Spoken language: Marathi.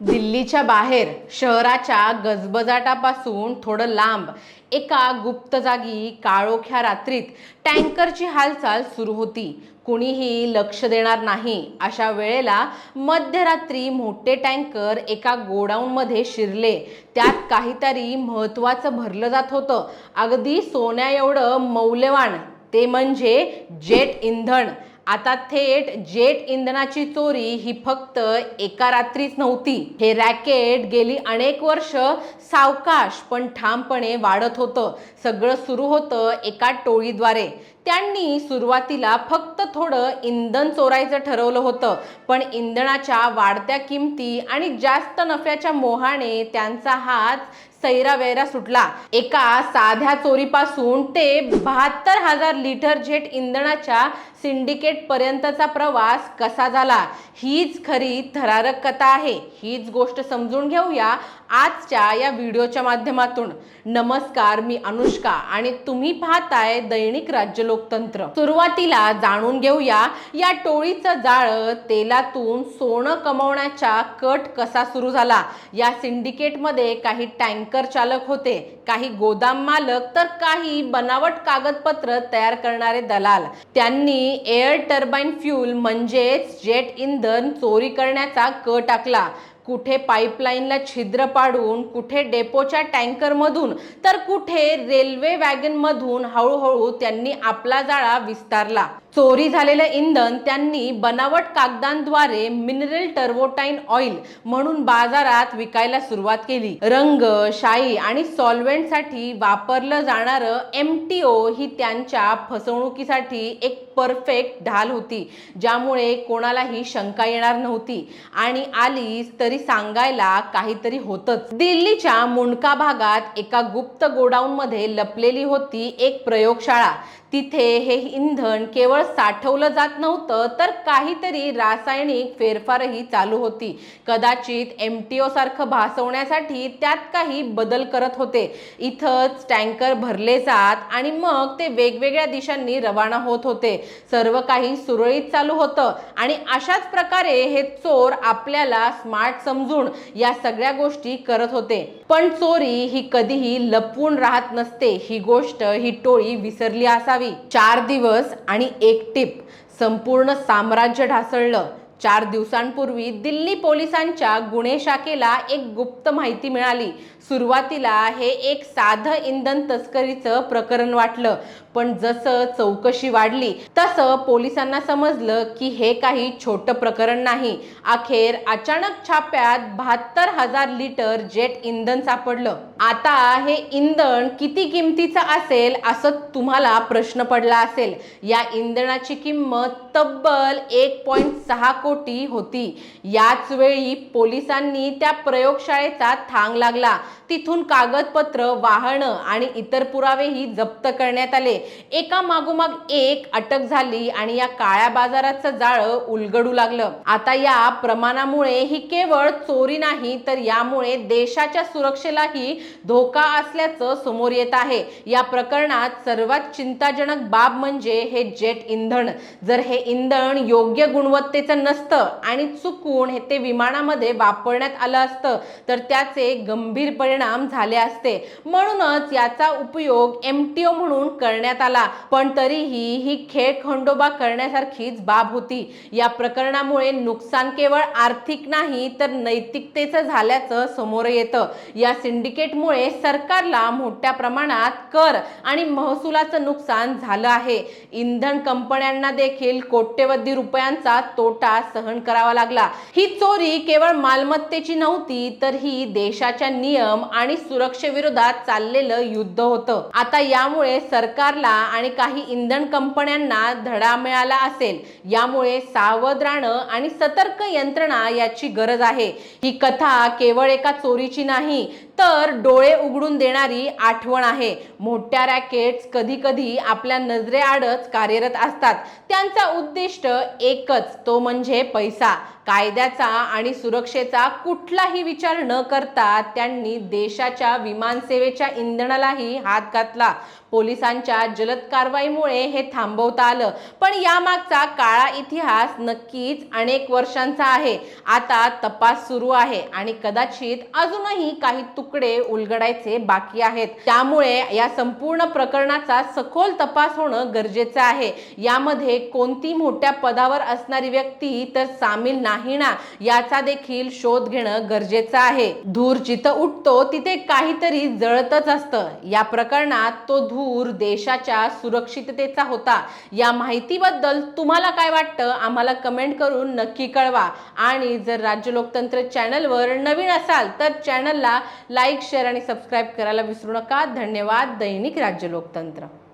दिल्लीच्या बाहेर शहराच्या गजबजाटापासून थोडं लांब एका गुप्त जागी काळोख्या रात्रीत टँकरची हालचाल सुरू होती. कुणीही लक्ष देणार नाही. अशा वेळेला मध्यरात्री मोठे टँकर एका गोडाऊनमध्ये शिरले. त्यात काहीतरी महत्त्वाचं भरलं जात होतं. अगदी सोन्या एवढं मौल्यवान ते म्हणजे जेट इंधन. आता थेट जेट इंधनाची चोरी ही फक्त एका रात्रीच नव्हती. हे रॅकेट गेली अनेक वर्ष सावकाश पण ठामपणे वाढत होतं. सगळं सुरू होतं एका टोळीद्वारे. त्यांनी सुरुवातीला फक्त थोडं इंधन चोरायचं ठरवलं होतं पण इंधनाच्या वाढत्या किमती आणि जास्त नफ्याच्या मोहाने त्यांचा हात सैरा वैरा सुटला. एका साध्या चोरीपासून ते बहात्तर हजार लिटर जेट इंधनाच्या सिंडिकेट पर्यंतचा प्रवास कसा झाला? हीच खरी थरारक कथा आहे. हीच गोष्ट समजून घेऊया आजच्या या व्हिडिओच्या माध्यमातून. नमस्कार मी अनुष्का आणि तुम्ही पाहताय दैनिक राज्य लोकतंत्र. सुरुवातीला जाणून घेऊया या टोळीचं जाळं तेलातून सोनं कमवण्याचा कट कसा सुरू झाला? या सिंडिकेटमध्ये काही टँकर चालक होते. काही गोदाम मालक तर काही बनावट कागदपत्र तयार करणारे दलाल. त्यांनी एअर टर्बाईन फ्यूल म्हणजेच जेट इंधन चोरी करण्याचा क टाकला कुठे पाईपलाईनला छिद्र पाडून कुठे डेपोच्या टँकरमधून तर कुठे रेल्वे वॅगनमधून हळूहळू त्यांनी आपला जाळा विस्तारला. चोरी झालेलं इंधन त्यांनी बनावट कागदांद्वारे मिनरल टर्वोटाईन ऑइल म्हणून बाजारात विकायला सुरुवात केली. रंग शाई आणि सॉल्वेंटसाठी वापरलं जाणारं एम टी ओ ही त्यांच्या फसवणुकीसाठी एक परफेक्ट ढाल होती ज्यामुळे कोणालाही शंका येणार नव्हती. आणि आलीच तरी सांगायला काहीतरी होतच. दिल्लीच्या मुंडका भागात एका गुप्त गोडाऊन मध्ये लपलेली होती एक प्रयोगशाळा. तिथे हे इंधन केवळ साठवलं जात नव्हतं तर काहीतरी रासायनिक फेरफारही चालू होती. कदाचित एम टी ओ सारखं भासवण्यासाठी त्यात काही बदल करत होते. इथंच टँकर भरले जात आणि मग ते वेगवेगळ्या दिशांनी रवाना होत होते. सर्व काही सुरळीत चालू होतं आणि अशाच प्रकारे हे चोर आपल्याला स्मार्ट समजून या सगळ्या गोष्टी करत होते. पण चोरी ही कधीही लपवून राहत नसते. ही गोष्ट ही टोळी विसरली असावी. चार दिवस आणि एक टिप. संपूर्ण साम्राज्य ढासळलं. चार दिवसांपूर्वी दिल्ली पोलिसांच्या गुन्हे शाखेला एक गुप्त माहिती मिळाली. सुरुवातीला हे एक साधं इंधन तस्करीचं प्रकरण वाटलं. पण जसं चौकशी वाढली तसं पोलिसांना समजलं की हे काही छोटं प्रकरण नाही. अखेर अचानक छाप्यात बहात्तर हजार लिटर जेट इंधन सापडलं. आता हे इंधन किती किमतीचं असेल असं तुम्हाला प्रश्न पडला असेल. या इंधनाची किंमत तब्बल एक पॉईंट सहा कोटी होती. याच वेळी पोलिसांनी त्या प्रयोगशाळेचा थांग लागला. तिथून कागदपत्र वाहनं आणि इतर पुरावेही जप्त करण्यात आले. एका मागोमाग एक अटक झाली आणि या काळ्या बाजाराचं जाळं उलगडू लागलं. आता या प्रमाणामुळे ही केवळ चोरी नाही तर यामुळे देशाच्या सुरक्षेलाही धोका असल्याचं समोर येत आहे. या प्रकरणात सर्वात चिंताजनक बाब म्हणजे हे जेट इंधन. जर हे इंधन योग्य गुणवत्तेचं नसतं आणि चुकून हे ते विमानामध्ये वापरण्यात आलं असतं तर त्याचे गंभीर परिणाम झाले असते. म्हणूनच याचा उपयोग एम टी ओ म्हणून करण्यात आला पण तरीही ही खेळ खंडोबा करण्यासारखीच बाब होती. या प्रकरणामुळे नुकसान केवळ आर्थिक नाही तर नैतिकतेचं झाल्याचं समोर येतं. या सिंडिकेटमुळे सरकारला मोठ्या प्रमाणात कर आणि महसुलाचं नुकसान झालं आहे. इंधन कंपन्यांना देखील कोट्यवधी रुपयांचा तोटा सहन करावा लागला. ही चोरी केवळ मालमत्तेची नव्हती तर ही देशाच्या नियम आणि सुरक्षेविरोधात चाललेलं युद्ध होतं. आता यामुळे सरकारला आणि काही इंधन कंपन्यांना धडा मिळाला असेल. यामुळे सावध राहणं आणि सतर्क यंत्रणा याची गरज आहे. ही कथा केवळ एका चोरीची नाही तर डोळे उघडून देणारी आठवण आहे. मोठ्या रॅकेट्स कधी कधी आपल्या नजरेआडच कार्यरत असतात. त्यांचा उद्दिष्ट एकच तो म्हणजे पैसा कायद्याचा आणि सुरक्षेचा कुठलाही विचार न करता त्यांनी देशाच्या विमानसेवेच्या इंधनालाही हात घातला. पोलिसांच्या जलद कारवाईमुळे हे थांबवता आलं. पण यामागचा काळा इतिहास नक्कीच अनेक वर्षांचा आहे. आता तपास सुरू आहे आणि कदाचित अजूनही काही तुकडे उलगडायचे बाकी आहेत. त्यामुळे या संपूर्ण प्रकरणाचा सखोल तपास होणं गरजेचं आहे. यामध्ये कोणती मोठ्या पदावर असणारी व्यक्ती तर सामील नाही ना याचा देखील शोध घेणं गरजेचं आहे. धूर जिथं उठतो तिथे काहीतरी जळतच असतं. या प्रकरणात तो धूर देशाच्या सुरक्षिततेचा होता. या माहितीबद्दल तुम्हाला काय वाटतं? आम्हाला कमेंट करून नक्की कळवा. आणि जर राज्य लोकतंत्र चॅनलवर नवीन असाल तर चॅनलला लाईक शेअर आणि सबस्क्राईब करायला विसरू नका. धन्यवाद. दैनिक राज्य लोकतंत्र.